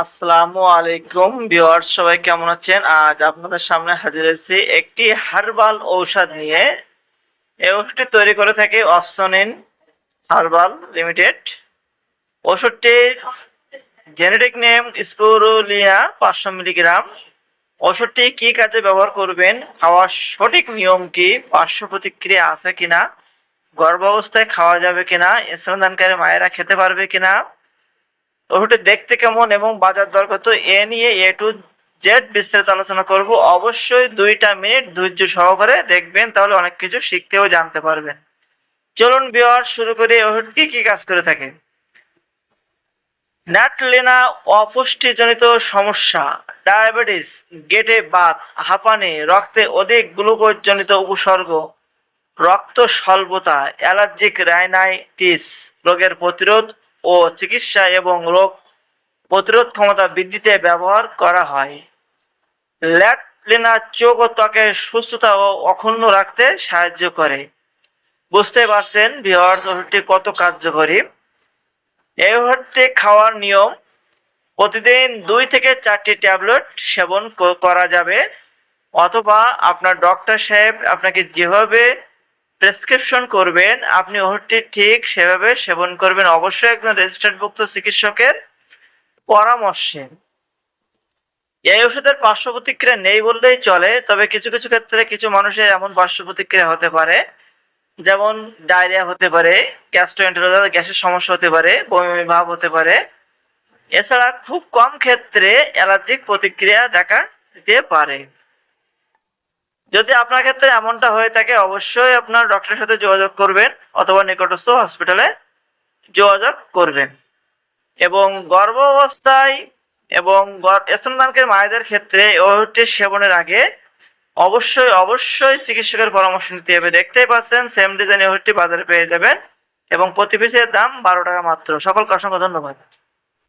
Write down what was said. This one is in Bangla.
আসসালামু আলাইকুম ভিউয়ার্স, সবাই কেমন আছেন? আজ আপনাদের সামনে হাজির হয়েছি একটি হার্বাল ঔষধ নিয়ে। এই ওষুধটি তৈরি করে থাকে অপশন ইন হার্বাল লিমিটেড। ওষুধটির জেনেটিক নেম স্পোরুলিয়া পাঁচশো মিলিগ্রাম। ওষুধটি কি কাজে ব্যবহার করবেন? খাওয়ার সঠিক নিয়ম কি? পার্শ্ব প্রতিক্রিয়া আছে কিনা? গর্ভাবস্থায় খাওয়া যাবে কিনা? স্তনদানকারী মায়েরা খেতে পারবে কিনা? ওষুধটি দেখতে কেমন এবং বাজার দর কত? এ নিয়ে এ টু জেড বিস্তারিত আলোচনা করব। অবশ্যই দুইটা মিনিট ধৈর্য সহকারে দেখবেন, তাহলে অনেক কিছু শিখতেও জানতে পারবেন। চলুন বিয়ার শুরু করে। কি কি কাজ করে থাকে? ন্যাটলেনা অপুষ্টিজনিত সমস্যা, ডায়াবেটিস, গেটে বাত, হাঁপানি, রক্তে অধিক গ্লুকোজজনিত উপসর্গ, রক্ত স্বল্পতা, অ্যালার্জিক রাইনাইটিস, রোগের প্রতিরোধ ও চিকিৎসা এবং রোগ প্রতিরোধ ক্ষমতা বৃদ্ধিতে ব্যবহার করা হয়। ল্যাটলিনা চোখ ও ত্বকের সুস্থতা ও অক্ষুণ্ণ রাখতে সাহায্য করে। বুঝতে পারছেন ভিওয়ার্স ওষুধটি কত কার্যকরী? এই ওষুধটি খাওয়ার নিয়ম, প্রতিদিন দুই থেকে চারটি ট্যাবলেট সেবন করা যাবে, অথবা আপনার ডক্টর সাহেব আপনাকে যেভাবে প্রেসক্রিপশন করবেন, আপনি ওষুধটি ঠিক সেভাবে সেবন করবেন। অবশ্যই একজন রেজিস্টার্ডভুক্ত চিকিৎসকের পরামর্শে। এই ওষুধের পার্শ্ব প্রতিক্রিয়া নেই বললেই চলে, তবে কিছু কিছু ক্ষেত্রে কিছু মানুষের এমন পার্শ্ব প্রতিক্রিয়া হতে পারে, যেমন ডায়রিয়া হতে পারে গ্যাস্ট্রোএন্টারোজাল গ্যাসের সমস্যা হতে পারে, বমি বমি ভাব হতে পারে। এছাড়া খুব কম ক্ষেত্রে অ্যালার্জিক প্রতিক্রিয়া দেখা দিতে পারে। যদি আপনার ক্ষেত্রে এমনটা হয়ে থাকে, অবশ্যই আপনার ডক্টরের সাথে যোগাযোগ করবেন অথবা নিকটস্থ হসপিটালে যোগাযোগ করবেন। এবং গর্ভ অবস্থায় এবং স্তনদানকের মায়েদের ক্ষেত্রে এই ওষুধটি সেবনের আগে অবশ্যই অবশ্যই চিকিৎসকের পরামর্শ নিতে হবে। দেখতেই পাচ্ছেন সেম ডিজাইন ওষুধটি বাজারে পেয়ে যাবেন এবং প্রতি পিসের দাম বারো টাকা মাত্র। সকলকে অসংখ্য ধন্যবাদ।